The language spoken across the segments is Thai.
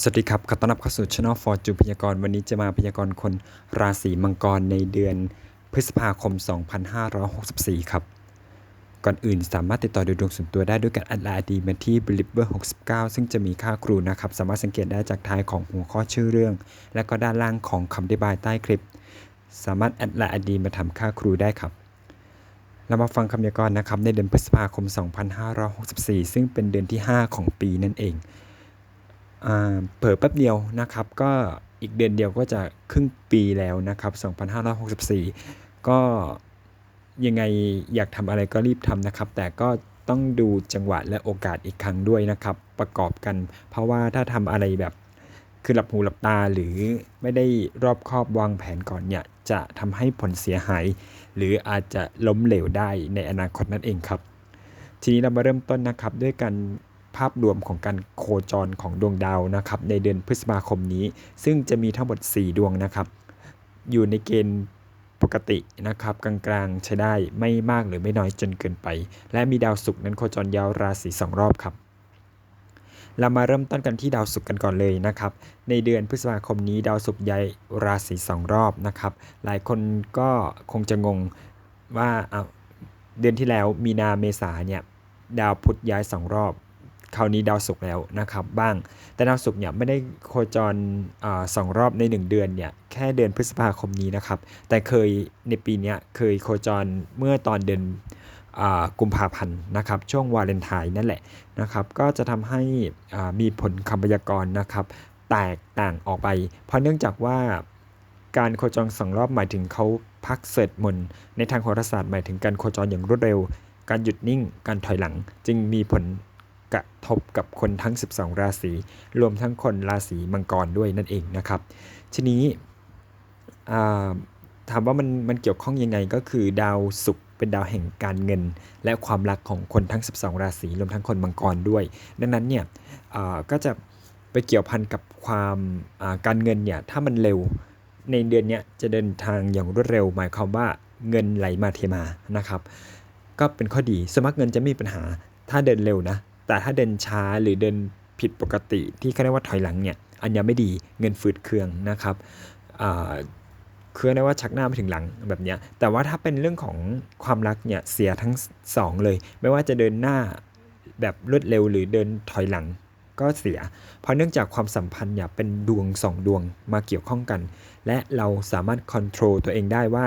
สวัสดีครับ ขอต้อนรับเข้าสู่ Channel for จูพยากรณ์วันนี้จะมาพยากรณ์คนราศีมังกรในเดือนพฤษภาคม 2564 ครับ ก่อนอื่นสามารถติดต่อดูดวงส่วนตัวได้ด้วยการแอดไลน์ดีมาที่ b l i b b e r 69 ซึ่งจะมีค่าครูนะครับ สามารถสังเกตได้จากท้ายของหัวข้อชื่อเรื่อง และก็ด้านล่างของคำอธิบายใต้คลิป สามารถแอดไลน์ดีมาทำค่าครูได้ครับเรามาฟังคำพยากรณ์นะครับในเดือนพฤษภาคม 2564 ซึ่งเป็นเดือนที่ 5 ของปีนั่นเอง เผลอแป๊บเดียวนะครับ ก็อีกเดือนเดียวก็จะครึ่งปีแล้วนะครับ 2564 ก็ยังไงอยากทำอะไรก็รีบทำนะครับ แต่ก็ต้องดูจังหวะและโอกาสอีกครั้งด้วยนะครับ ประกอบกัน เพราะว่าถ้าทำอะไรแบบคือหลับหูหลับตาหรือไม่ได้รอบคอบวางแผนก่อนเนี่ย จะทำให้ผลเสียหาย หรืออาจจะล้มเหลวได้ในอนาคตนั่นเองครับ ทีนี้เรามาเริ่มต้นนะครับด้วยการ ภาพรวมของการโคจรของดวงดาวนะครับในเดือนพฤษภาคมนี้ ซึ่งจะมีทั้งหมด 4 ดวงนะครับ อยู่ในเกณฑ์ปกตินะครับกลางๆใช้ได้ไม่มากหรือไม่น้อยจนเกินไป และมีดาวศุกร์นั้นโคจรยาวราศี2รอบครับเรามาเริ่มต้นกันที่ดาวศุกร์กันก่อนเลยนะครับ ในเดือนพฤษภาคมนี้ดาวศุกร์ย้ายราศีสองรอบนะครับ หลายคนก็คงจะงงว่าเอาเดือนที่แล้วมีนาเมษาเนี่ยดาวพุธย้ายสองรอบ คราวนี้ดาวศุกร์แล้วนะครับบ้าง แต่ดาวศุกร์เนี่ยไม่ได้โคจรอสองรอบใน 1 เดือนเนี่ยแค่เดือนพฤษภาคมนี้นะครับ แต่เคยในปีนี้เคยโคจรเมื่อตอนเดือนกุมภาพันธ์นะครับช่วงวาเลนไทน์นั่นแหละนะครับก็จะทำให้มีผลคำพยากรณ์นะครับแตกต่างออกไป เพราะเนื่องจากว่าการโคจรสองรอบหมายถึงเขาพักเสร็จมนในทางโหราศาสตร์หมายถึงการโคจรอย่างรวดเร็ว การหยุดนิ่งการถอยหลังจึงมีผล กระทบกับคนทั้ง 12 ราศีรวมทั้งคนราศีมังกรด้วยนั่นเองนะครับทีนี้ถามว่ามันมันเกี่ยวข้องยังไงก็คือดาวศุกร์เป็นดาวแห่งการเงิน และความรักของคนทั้ง 12 ราศีรวมทั้งคนมังกรด้วย ดังนั้นเนี่ยก็จะไปเกี่ยวพันกับความาการเงินเนี่ยถ้ามันเร็วในเดือนเนี้ยจะเดินทางอย่างรวดเร็ว หมายความว่าเงินไหลมาเทมานะครับ ก็เป็นข้อดีสมัครเงินจะไม่มีปัญหาถ้าเดินเร็วนะ แต่ถ้าเดินช้าหรือเดินผิดปกติที่เขาเรียกว่าถอยหลังเนี่ยอันยังไม่ดีเงินฝืดเคืองนะครับอ่าคือเรียกว่าชักหน้าไปถึงหลังแบบเนี้ยแต่ว่าถ้าเป็นเรื่องของความรักเนี่ยเสียทั้งสองเลย ไม่ว่าจะเดินหน้าแบบรวดเร็วหรือเดินถอยหลังก็เสีย เพราะเนื่องจากความสัมพันธ์เนี่ยเป็นดวงสองดวงมาเกี่ยวข้องกัน และเราสามารถควบคุมตัวเองได้ว่า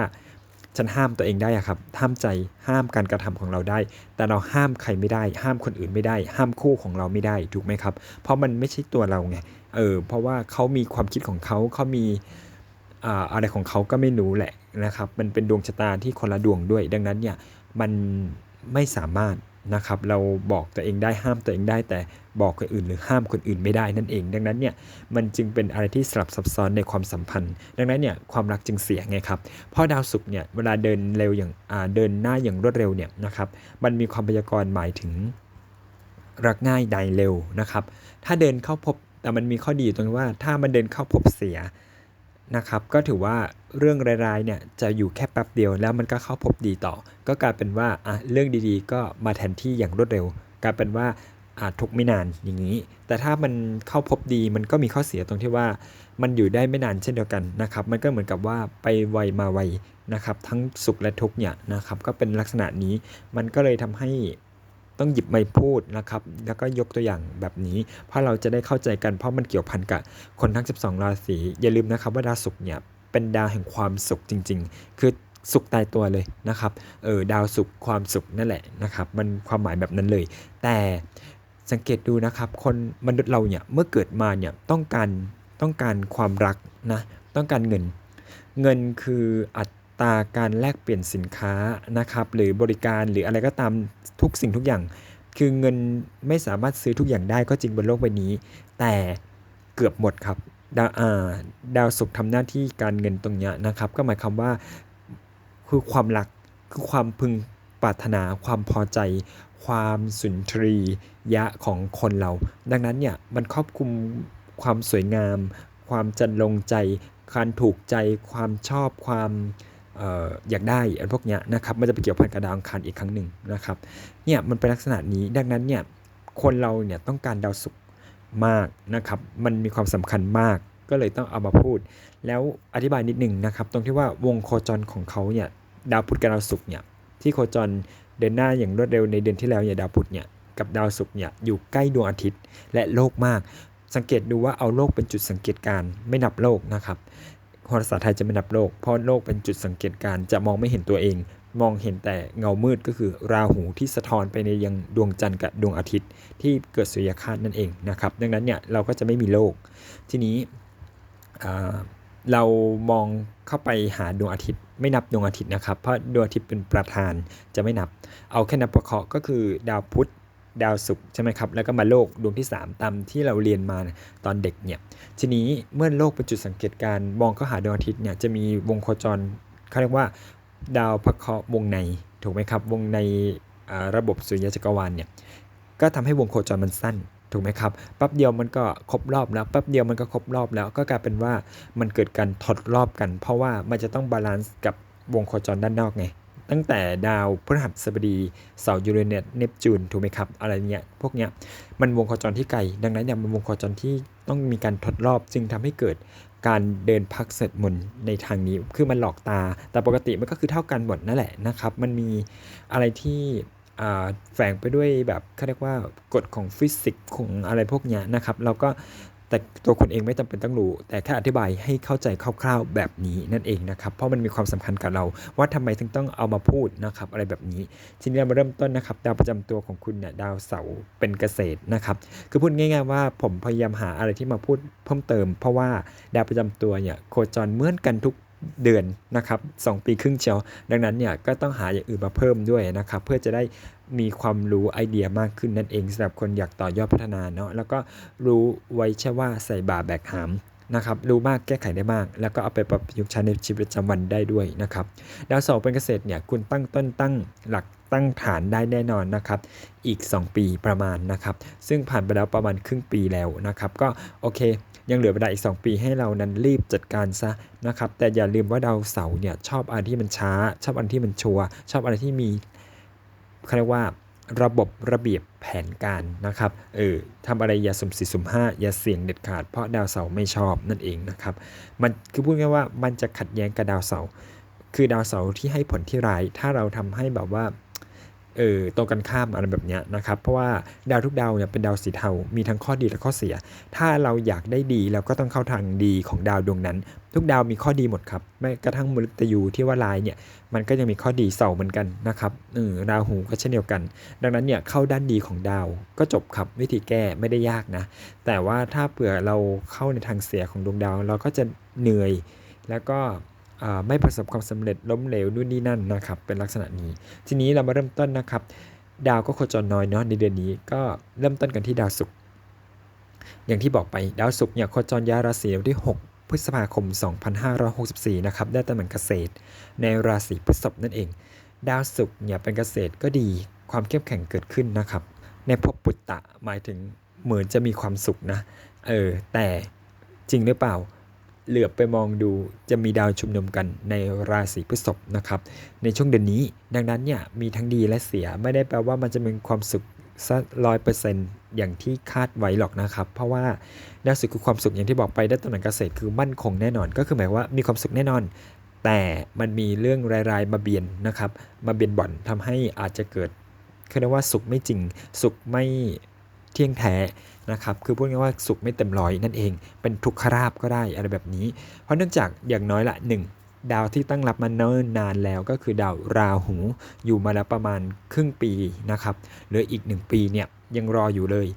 ฉันห้ามตัวเองได้อะครับ ห้ามใจห้ามการกระทำของเราได้ แต่เราห้ามใครไม่ได้ ห้ามคนอื่นไม่ได้ ห้ามคู่ของเราไม่ได้ถูกไหมครับ เพราะมันไม่ใช่ตัวเราไงเออเพราะว่าเขามีความคิดของเขาเขามีอ่าอะไรของเขาก็ไม่รู้แหละนะครับ มันเป็นดวงชะตาที่คนละดวงด้วย ดังนั้นเนี่ยมันไม่สามารถ นะครับเราบอกตัวเองได้ห้ามตัวเองได้ แต่บอกคนอื่นหรือห้ามคนอื่นไม่ได้นั่นเอง ดังนั้นเนี่ยมันจึงเป็นอะไรที่สลับซับซ้อนในความสัมพันธ์ ดังนั้นเนี่ยความรักจึงเสียไงครับเพราะดาวศุกร์เนี่ยเวลาเดินเร็วอย่างเดินหน้าอย่างรวดเร็วเนี่ยนะครับมันมีความพยากรณ์หมายถึงรักง่ายได้เร็วนะครับถ้าเดินเข้าพบแต่มันมีข้อดีตรงที่ว่าถ้ามันเดินเข้าพบเสีย นะครับก็ถือว่าเรื่องร้ายๆเนี่ยจะอยู่แค่แป๊บเดียวแล้วมันก็เข้าพบดีต่อ ก็กลายเป็นว่าอะเรื่องดีๆ ก็มาแทนที่อย่างรวดเร็ว กลายเป็นว่าอาจทุกไม่นานอย่างนี้ แต่ถ้ามันเข้าพบดีมันก็มีข้อเสียตรงที่ว่า มันอยู่ได้ไม่นานเช่นเดียวกันนะครับ มันก็เหมือนกับว่าไปไวมาไวนะครับ ทั้งสุขและทุกข์เนี่ยนะครับก็เป็นลักษณะนี้มันก็เลยทำให้ ต้องหยิบมาพูดนะครับ แล้วก็ยกตัวอย่างแบบนี้ เพราะเราจะได้เข้าใจกันเพราะมันเกี่ยวพันกับคนทั้ง 12 ราศีอย่าลืมนะครับว่าดาวศุกร์เนี่ยเป็นดาวแห่งความสุขจริง ๆ คือสุขตายตัวเลยนะครับเออดาวสุขความสุขนั่นแหละนะครับมันความหมายแบบนั้นเลย แต่สังเกตดูนะครับคนมนุษย์เราเนี่ยเมื่อเกิดมาเนี่ยต้องการต้องการความรักนะต้องการเงิน เงินคืออั ตราการแลกเปลี่ยนสินค้านะครับ หรือบริการหรืออะไรก็ตามทุกสิ่งทุกอย่าง คือเงินไม่สามารถซื้อทุกอย่างได้ก็จริงบนโลกใบนี้ แต่เกือบหมดครับ ดาวอ่าดาวศุกร์ทำหน้าที่การเงินตรงเนี้ยนะครับ ก็หมายความว่าคือความรักคือความพึงปรารถนาความพอใจ ความสุนทรียะของคนเรา ดังนั้นเนี่ยมันครอบคลุมความสวยงาม ความจันลงใจ การถูกใจ ความชอบความ อยากได้อันพวกเนี้ยนะครับมันจะไปเกี่ยวพันกับดาวอังคารอีกครั้งหนึ่งนะครับเนี่ยมันเป็นลักษณะนี้ดังนั้นเนี่ยคนเราเนี่ยต้องการดาวศุกร์มากนะครับมันมีความสำคัญมากก็เลยต้องเอามาพูด แล้วอธิบายนิดหนึ่งนะครับตรงที่ว่าวงโคจรของเขาเนี่ยดาวพุธกับดาวศุกร์เนี่ยที่โคจรเดินหน้าอย่างรวดเร็วในเดือนที่แล้วเนี่ยดาวพุธเนี่ยกับดาวศุกร์เนี่ยอยู่ใกล้ดวงอาทิตย์และโลกมาก สังเกตดูว่าเอาโลกเป็นจุดสังเกตการณ์ไม่นับโลกนะครับ โหราศาสตร์ไทยจะไม่นับโลก เพราะโลกเป็นจุดสังเกตการจะมองไม่เห็นตัวเอง มองเห็นแต่เงามืดก็คือราหูที่สะท้อนไปในยังดวงจันทร์กับดวงอาทิตย์ ที่เกิดสุริยคราสนั่นเองนะครับ ดังนั้นเนี่ยเราก็จะไม่มีโลก ทีนี้เรามองเข้าไปหาดวงอาทิตย์ ไม่นับดวงอาทิตย์นะครับ เพราะดวงอาทิตย์เป็นประธานจะไม่นับ เอาแค่นับประเคราะห์ก็คือดาวพุธ ดาวศุกร์ใช่ไหมครับแล้วก็มาโลกดวงที่ 3 ตามที่เราเรียนมาตอนเด็กเนี่ยทีนี้เมื่อโลกเป็นจุดสังเกตการมองเข้าหาดวงอาทิตย์เนี่ยจะมีวงโคจรเขาเรียกว่า ดาวพระเคราะห์วงในถูกไหมครับวงในระบบสุริยะจักรวาลเนี่ยก็ทำให้วงโคจรมันสั้นถูกไหมครับแป๊บเดียวมันก็ครบรอบแล้วแป๊บเดียวมันก็ครบรอบแล้วก็กลายเป็นว่ามันเกิดการถอดรอบกัน เพราะว่ามันจะต้องบาลานซ์กับวงโคจรด้านนอกไง ตั้งแต่ดาวพฤหัสบดีเสาร์ยูเรเนสเนปจูนถูกไหมครับอะไรเนี้ยพวกเนี้ยมันวงโคจรที่ไกล ดังนั้นเนี่ยมันวงโคจรที่ต้องมีการทดรอบจึงทำให้เกิดการเดินพักเสร็จมนในทางนี้คือมันหลอกตา แต่ปกติมันก็คือเท่ากันหมดนั่นแหละนะครับ มันมีอะไรที่แฝงไปด้วยแบบเขาเรียกว่ากฎของฟิสิกส์ของอะไรพวกเนี้ยนะครับ เราก็ แต่ตัวคนเองไม่จำเป็นต้องรู้ แต่แค่อธิบายให้เข้าใจคร่าวๆแบบนี้นั่นเองนะครับ เพราะมันมีความสำคัญกับเรา ว่าทำไมถึงต้องเอามาพูดนะครับอะไรแบบนี้ ทีนี้เรามาเริ่มต้นนะครับ ดาวประจำตัวของคุณเนี่ยดาวเสาร์เป็นเกษตรนะครับ คือพูดง่าย ๆ ว่าผมพยายามหาอะไรที่มาพูดเพิ่มเติม เพราะว่าดาวประจำตัวเนี่ยโคจรเหมือนกันทุกเดือนนะครับสองปีครึ่งเชียว ดังนั้นเนี่ยก็ต้องหาอย่างอื่นมาเพิ่มด้วยนะครับ เพื่อจะได้ มีความรู้ไอเดียมากขึ้นนั่นเองสำหรับคนอยากต่อยอดพัฒนาเนาะแล้วก็รู้ไว้ใช่ว่าใส่บาแบกหามนะครับรู้มากแก้ไขได้มาก แล้วก็เอาไปปรับยุกต์ใช้ในชีวิตประจำวันได้ด้วยนะครับดาวเสาร์เป็นเกษตรเนี่ยคุณตั้งต้นตั้งหลักตั้งฐานได้แน่นอนนะครับอีก 2 ปีประมาณนะครับซึ่งผ่านไปแล้วประมาณครึ่งปีแล้วนะครับก็โอเค ยังเหลือเวลาอีก 2 ปีให้เรานั้นรีบจัดการซะนะครับแต่อย่าลืมว่าดาวเสาร์เนี่ยชอบอะไรที่มันช้า ชอบอะไรที่มันชัวชอบอะไรที่มี เขาเรียกว่าระบบระเบียบแผนการนะครับ เออทำอะไรอย่าสุ่มสี่สุ่มห้าอย่าเสี่ยงเด็ดขาดเพราะดาวเสาร์ไม่ชอบนั่นเองนะครับ มันคือพูดง่ายว่ามันจะขัดแย้งกับดาวเสาร์คือดาวเสาร์ที่ให้ผลที่ร้าย ถ้าเราทำให้แบบว่า เออตรงกันข้ามอะไรแบบเนี้ยนะครับเพราะว่าดาวทุกดาวเนี่ยเป็นดาวสีเทา มีทั้งข้อดีและข้อเสีย ถ้าเราอยากได้ดีเราก็ต้องเข้าทางดีของดาวดวงนั้น ทุกดาวมีข้อดีหมดครับแม้กระทั่งมฤตยูที่ว่าลายเนี่ยมันก็ยังมีข้อดีเสาร์เหมือนกันนะครับเออราหูก็เช่นเดียวกัน ดังนั้นเนี่ยเข้าด้านดีของดาวก็จบครับวิธีแก้ไม่ได้ยากนะ แต่ว่าถ้าเผื่อเราเข้าในทางเสียของดวงดาว เราก็จะเหนื่อยแล้วก็ ไม่ประสบความสำเร็จล้มเหลวนู่นนี่นั่นนะครับ เป็นลักษณะนี้ ทีนี้เรามาเริ่มต้นนะครับ ดาวก็โคจรน้อยเนาะในเดือนนี้ก็เริ่มต้นกันที่ดาวศุกร์อย่างที่บอกไปดาวศุกร์เนี่ยโคจรย้ายราศีวันที่ 6 พฤษภาคม 2564 นะครับได้ตำแหน่งเกษตร ในราศีพฤษภนั่นเอง ดาวศุกร์เนี่ยเป็นเกษตรก็ดีความเข้มแข็งเกิดขึ้นนะครับ ในภพปุตตะหมายถึงเหมือนจะมีความสุขนะเออแต่จริงหรือเปล่า เหลือบไปมองดูจะมีดาวชุมนุมกันในราศีพฤษภนะครับ ในช่วงเดือนนี้ ดังนั้นเนี่ยมีทั้งดีและเสียไม่ได้แปลว่ามันจะเป็นความสุขสักร้อยเปอร์เซ็นต์อย่างที่คาดไว้หรอกนะครับ เพราะว่าดาวศุกร์คือความสุขอย่างที่บอกไปด้านตำแหน่งเกษตรคือมั่นคงแน่นอน ก็คือหมายว่ามีความสุขแน่นอน แต่มันมีเรื่องรายๆมาเบียนนะครับ มาเบียนบ่อนทำให้อาจจะเกิดเขาเรียกว่าสุขไม่จริง สุขไม่ เที่ยงแท้นะครับคือพูดง่ายๆว่าสุขไม่เต็มร้อยนั่นเอง เป็นทุกขราบก็ได้อะไรแบบนี้ เพราะเนื่องจากอย่างน้อยละหนึ่งดาวที่ตั้งรับมาเนิ่นนานแล้วก็คือดาวราหู อยู่มาแล้วประมาณครึ่งปีนะครับเหลืออีกหนึ่งปีเนี่ยยังรออยู่เลย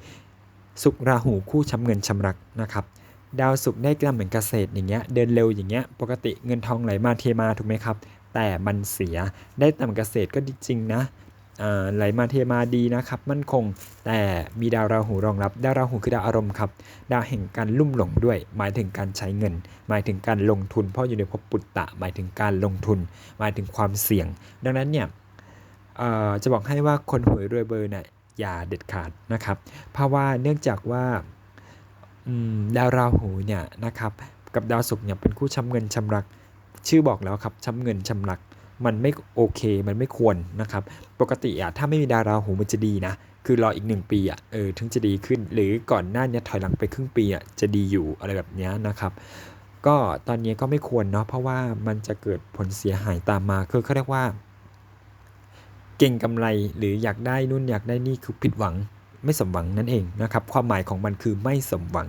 สุขราหูคู่ช้ำเงินช้ำรักนะครับดาวศุกได้กำเหมือนเกษตรอย่างเงี้ยเดินเร็วอย่างเงี้ยปกติเงินทองไหลมาเทมาถูกไหมครับ แต่มันเสียได้ตำแหน่งเกษตรก็ดีจริงนะ ไหลมาเทมาดีนะครับมั่นคง แต่มีดาวราหูรองรับ ดาวราหูคือดาวอารมณ์ครับดาวแห่งการลุ่มหลงด้วย หมายถึงการใช้เงิน หมายถึงการลงทุน เพราะอยู่ในภพปุตตะ หมายถึงการลงทุน หมายถึงความเสี่ยง ดังนั้นเนี่ยจะบอกให้ว่าคนหวยรวยเบอร์เนี่ยอย่าเด็ดขาดนะครับ เพราะว่าเนื่องจากว่าดาวราหูเนี่ยนะครับกับดาวศุกร์เนี่ยเป็นคู่ช้ำเงินช้ำรัก ชื่อบอกแล้วครับช้ำเงินช้ำรัก มันไม่โอเค มันไม่ควรนะครับ ปกติอะถ้าไม่มีดาวราหูมันจะดีนะ คือรออีกหนึ่งปีอะเออถึงจะดีขึ้น หรือก่อนหน้าเนี้ถอยหลังไปครึ่งปีอะจะดีอยู่อะไรแบบนี้นะครับ ก็ตอนนี้ก็ไม่ควรเนาะเพราะว่ามันจะเกิดผลเสียหายตามมาคือเขาเรียกว่า เก่งกำไรหรืออยากได้นู่นอยากได้นี่คือผิดหวัง ไม่สมหวังนั่นเองนะครับความหมายของมันคือไม่สมหวัง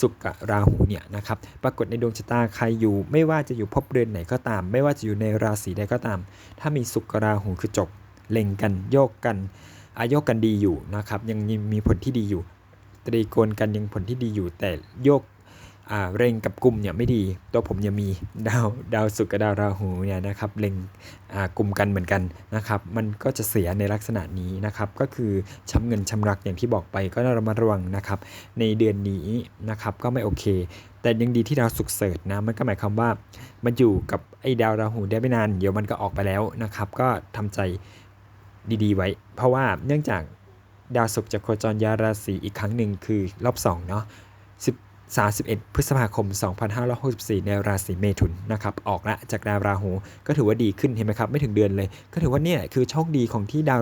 สุกกับราหูเนี่ยนะครับปรากฏในดวงชะตาใครอยู่ ไม่ว่าจะอยู่พบเรือนไหนก็ตาม ไม่ว่าจะอยู่ในราศีใดก็ตาม ถ้ามีสุกกับราหูคือจบเล็งกันโยกกันอาโยกกันดีอยู่นะครับยังมีผลที่ดีอยู่ ตรีโกณกันยังผลที่ดีอยู่แต่โยก เร่งกับกลุ่มเนี่ยไม่ดี ตัวผมยังมีดาวดาวศุกร์กับดาวราหูเนี่ยนะครับเร่งกลุ่มกันเหมือนกันนะครับมันก็จะเสียในลักษณะนี้นะครับก็คือช้ำเงินช้ำรักอย่างที่บอกไปก็ระมัดระวังนะครับในเดือนนี้นะครับก็ไม่โอเค แต่ยังดีที่ดาวศุกร์เสริฐนะมันก็หมายความว่ามันอยู่กับไอ้ดาวราหูได้ไม่นานเดี๋ยวมันก็ออกไปแล้วนะครับก็ทำใจดีๆ ไว้ เพราะว่าเนื่องจากดาวศุกร์จะโคจรยาราศีอีกครั้งหนึ่งคือรอบ2เนาะ 31 พฤษภาคม 2564 ในราศีเมถุนนะครับออกละจากดาวราหู ก็ถือว่าดีขึ้นเห็นไหมครับ ไม่ถึงเดือนเลย ก็ถือว่าเนี่ยคือโชคดีของที่ดาว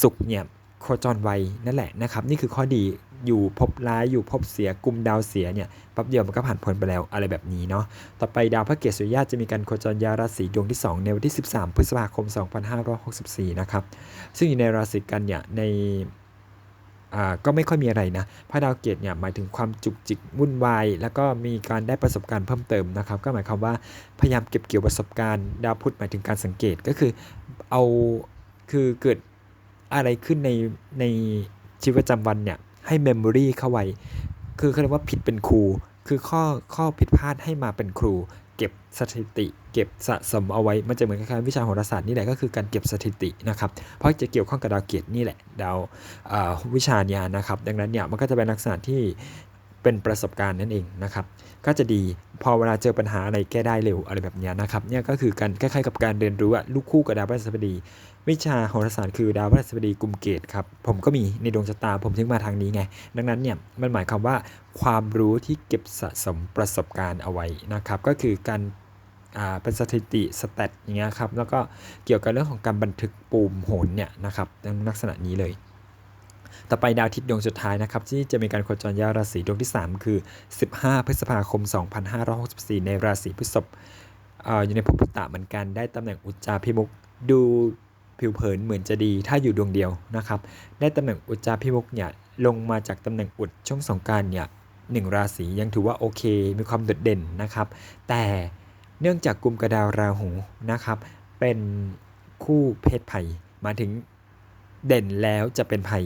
ศุกร์เนี่ยโคจรไวนั่นแหละนะครับนี่คือข้อดีอยู่พบร้ายอยู่พบเสียกลุ่มดาวเสียเนี่ยปั๊บเดียวมันก็ผ่านพ้นไปแล้วอะไรแบบนี้เนาะต่อไปดาวพระเกศสุริยะจะมีการโคจรยาราศีดวงที่ 2 ในวันที่ 13 พฤษภาคม 2564 นะครับซึ่งอยู่ในราศีกันเนี่ยใน ก็ไม่ค่อยมีอะไรนะพระดาวเกตเนี่ยหมายถึงความจุกจิกวุ่นวายแล้วก็มีการได้ประสบการณ์เพิ่มเติมนะครับ ก็หมายความว่าพยายามเก็บเกี่ยวประสบการณ์ดาวพุธหมายถึงการสังเกตก็คือเอาคือเกิดอะไรขึ้นในในชีวิตประจำวันเนี่ยให้เมมโมรีเข้าไว้ คือเขาเรียกว่าผิดเป็นครู คือข้อข้อผิดพลาดให้มาเป็นครู ก็บสถิติ เก็บสะสมเอาไว้ มันจะเหมือนคล้ายๆวิชาโหราศาสตร์นี่แหละก็คือการเก็บสถิตินะครับ เพราะจะเกี่ยวข้องกับดาวเกียรตินี่แหละดาววิชานี่ยนะครับ ดังนั้นเนี่ยมันก็จะเป็นลักษณะที่ เป็นประสบการณ์นั่นเองนะครับ ก็จะดีพอเวลาเจอปัญหาอะไรแก้ได้เร็วอะไรแบบนี้นะครับเนี่ยก็คือการคล้ายๆกับการเรียนรู้อะลูกคู่กับดาวพฤหัสบดี วิชาโหราศาสตร์คือดาวพฤหัสบดีกลุ่มเกตครับผมก็มีในดวงชะตาผมถึงมาทางนี้ไง ดังนั้นเนี่ยมันหมายความว่าความรู้ที่เก็บสะสมประสบการณ์เอาไว้นะครับ ก็คือการเป็นสถิติสแตทอย่างเงี้ยครับแล้วก็เกี่ยวกับเรื่องของการบันทึกปูมโหนเนี่ยนะครับลักษณะนี้เลย ต่อไปดาวทิศดวงสุดท้ายนะครับที่จะมีการโคจรยาราศีดวงที่ 3 คือ 15 พฤษภาคม 2564 ในราศีพฤษภอยู่ในภพพุตตะเหมือนกันได้ตำแหน่งอุจจาพิมุกดูผิวเผินเหมือนจะดีถ้าอยู่ดวงเดียวนะครับได้ตำแหน่งอุจจาพิมุกเนี่ยลงมาจากตำแหน่งอุดช่วงสงการเนี่ยหนึ่งราศียังถือว่าโอเค มีความโดดเด่นนะครับ แต่เนื่องจากกลุ่มกระดาวราหูนะครับ เป็นคู่เพศภัยมาถึง เด่นแล้วจะเป็นภัย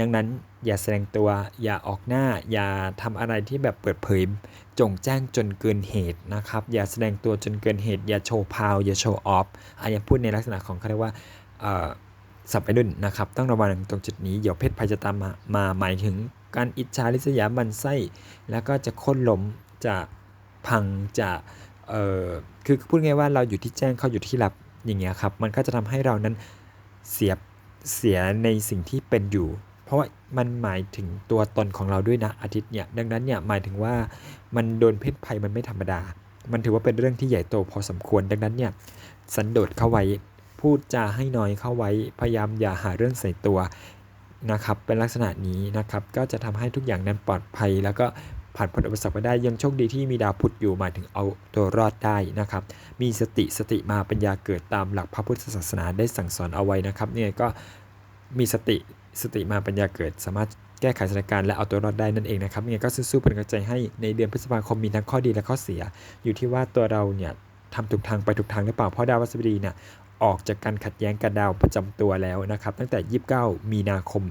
ดังนั้นอย่าแสดงตัว อย่าออกหน้า อย่าทำอะไรที่แบบเปิดเผย จงแจ้งจนเกินเหตุนะครับ อย่าแสดงตัวจนเกินเหตุ อย่าโชว์พาว อย่าโชว์ออฟอันนี้พูดในลักษณะของเขาเรียกว่าสับไปดุนนะครับ ต้องระวังตรงจุดนี้ เดี๋ยวเพศภัยจะตามมา มาหมายถึงการอิจฉาริษยามันไส้ แล้วก็จะค้นล้ม จะพัง จะเอ่อ คือพูดง่ายว่าเราอยู่ที่แจ้งเขาอยู่ที่รับอย่างเงี้ยครับ มันก็จะทำให้เรานั้นเสีย เสียในสิ่งที่เป็นอยู่ เพราะว่ามันหมายถึงตัวตนของเราด้วยนะอาทิตย์เนี่ยดังนั้นเนี่ยหมายถึงว่ามันโดนเพศภัยมันไม่ธรรมดา มันถือว่าเป็นเรื่องที่ใหญ่โตพอสมควร ดังนั้นเนี่ยสันโดษเข้าไว้ พูดจาให้น้อยเข้าไว้ พยายามอย่าหาเรื่องใส่ตัวนะครับเป็นลักษณะนี้นะครับก็จะทำให้ทุกอย่างนั้นปลอดภัย แล้วก็ ผ่านพ้นอุปสรรคไปได้ยังโชคดีที่มีดาวพุธอยู่มาถึงเอาตัวรอดได้นะครับ มีสติสติมาปัญญาเกิดตามหลักพระพุทธศาสนาได้สั่งสอนเอาไว้นะครับเนี่ยก็มีสติสติมาปัญญาเกิด สามารถแก้ไขสถานการณ์และเอาตัวรอดได้นั่นเองนะครับเนี่ยก็สู้ๆเป็นกำลังใจให้ในเดือนพฤษภาคมมีทั้งข้อดีและข้อเสีย อยู่ที่ว่าตัวเราเนี่ยทำถูกทางไปถูกทางหรือเปล่าเพราะดาววัสดีเนี่ยออกจากการขัดแย้งกับดาวประจำตัวแล้วนะครับ ตั้งแต่ 29 มีนาคม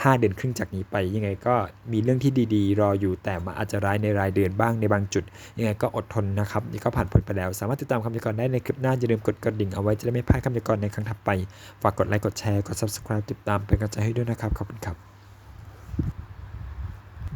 5 เดือนครึ่งจากนี้ไป ยังไงก็มีเรื่องที่ดีๆ รออยู่แต่มาอาจจะร้ายในรายเดือนบ้างในบางจุด ยังไงก็อดทนนะครับนี่ก็ผ่านพ้นไปแล้ว สามารถติดตามคำยากรณ์ได้ในคลิปหน้าอย่าลืมกดกระดิ่งเอาไว้จะได้ไม่พลาดคำยากรณ์ในครั้งถัดไปฝากกดไลค์กดแชร์กด subscribe ติดตามเป็นกำลังใจให้ด้วยนะครับขอบคุณครับ